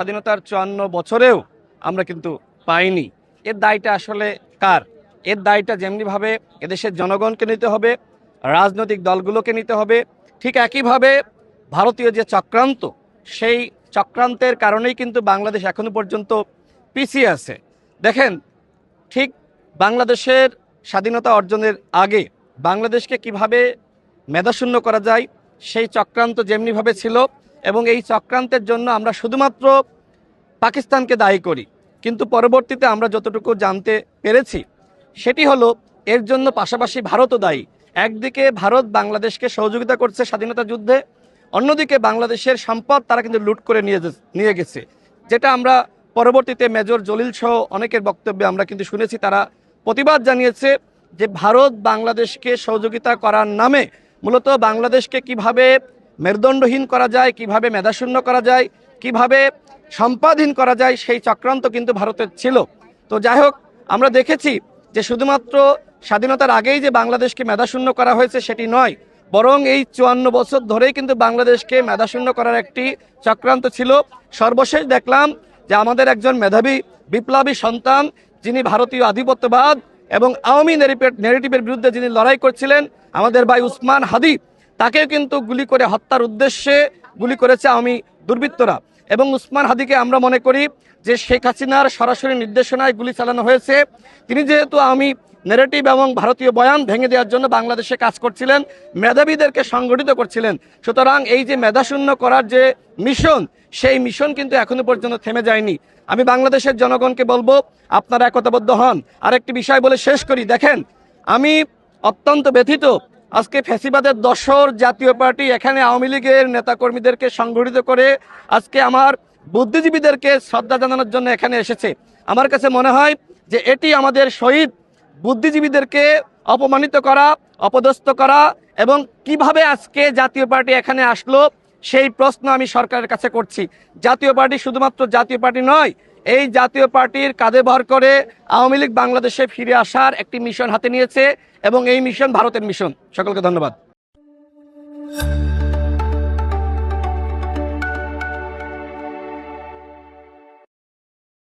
স্বাধীনতার চুয়ান্ন বছরেও আমরা কিন্তু পাইনি। এর দায়টা আসলে কার? এর দায়টা যেমনিভাবে এদেশের জনগণকে নিতে হবে, রাজনৈতিক দলগুলোকে নিতে হবে, ঠিক একইভাবে ভারতীয় যে চক্রান্ত, সেই চক্রান্তের কারণেই কিন্তু বাংলাদেশ এখনও পর্যন্ত পিছিয়ে আছে। দেখেন, ঠিক বাংলাদেশের স্বাধীনতা অর্জনের আগে বাংলাদেশকে কীভাবে মেধাশূন্য করা যায়, সেই চক্রান্ত যেমনিভাবে ছিল এবং এই চক্রান্তের জন্য আমরা শুধুমাত্র পাকিস্তানকে দায়ী করি। কিন্তু পরবর্তীতে আমরা যতটুকু জানতে পেরেছি, সেটি হলো এর জন্য পাশাপাশি ভারতও দায়ী। একদিকে ভারত বাংলাদেশকে সহযোগিতা করছে স্বাধীনতা যুদ্ধে, অন্যদিকে বাংলাদেশের সম্পদ তারা কিন্তু লুট করে নিয়ে নিয়ে গেছে। যেটা আমরা পরবর্তীতে মেজর জলিল সহ অনেকের বক্তব্যে আমরা কিন্তু শুনেছি, তারা প্রতিবাদ জানিয়েছে যে ভারত বাংলাদেশকে সহযোগিতা করার নামে মূলত বাংলাদেশকে কীভাবে মেরুদণ্ডহীন করা যায়, কীভাবে মেধাশূন্য করা যায়, কীভাবে সম্পাদহীন করা যায়, সেই চক্রান্ত কিন্তু ভারতের ছিল। তো যাই হোক, আমরা দেখেছি যে শুধুমাত্র স্বাধীনতার আগেই যে বাংলাদেশকে মেধাশূন্য করা হয়েছে সেটি নয়, বরং এই চুয়ান্ন বছর ধরেই কিন্তু বাংলাদেশকে মেধাশূন্য করার একটি চক্রান্ত ছিল। সর্বশেষ দেখলাম যে আমাদের একজন মেধাবী, বিপ্লবী সন্তান, যিনি ভারতীয় আধিপত্যবাদ এবং আওয়ামী নেগেটিভের বিরুদ্ধে যিনি লড়াই করছিলেন, আমাদের ভাই উসমান হাদি তাকেও কিন্তু গুলি করে হত্যার উদ্দেশ্যে গুলি করেছে আমি দুর্বৃত্তরা। এবং উসমান হাদিকে আমরা মনে করি যে শেখ হাসিনার সরাসরি নির্দেশনায় গুলি চালানো হয়েছে। তিনি যেহেতু আমি নেগেটিভ এবং ভারতীয় বয়ান ভেঙে দেওয়ার জন্য বাংলাদেশে কাজ করছিলেন, মেধাবীদেরকে সংগঠিত করছিলেন। সুতরাং এই যে মেধাশূন্য করার যে মিশন, সেই মিশন কিন্তু এখনও পর্যন্ত থেমে যায়নি। আমি বাংলাদেশের জনগণকে বলব, আপনারা একতাবদ্ধ হন। আরেকটি বিষয় বলে শেষ করি। দেখেন, আমি অত্যন্ত ব্যথিত আজকে ফ্যাসিবাদের দশর জাতীয় পার্টি, এখানে আওয়ামী লীগের নেতাকর্মীদেরকে সংগঠিত করে আজকে আমার বুদ্ধিজীবীদেরকে শ্রদ্ধা জানানোর জন্য এখানে এসেছে। আমার কাছে মনে হয় যে এটি আমাদের শহীদ বুদ্ধিজীবীদেরকে অপমানিত করা, অপদস্থ করা এবং কীভাবে আজকে জাতীয় পার্টি এখানে আসলো, সেই প্রশ্ন আমি সরকারের কাছে করছি। জাতীয় পার্টি শুধুমাত্র জাতীয় পার্টি নয় এই জাতীয় পার্টির কাঁধে ভর করে আওয়ামী লীগ বাংলাদেশে ফিরে আসার একটি মিশন হাতে নিয়েছে এবং এই মিশন ভারতের মিশন। সকলকে ধন্যবাদ।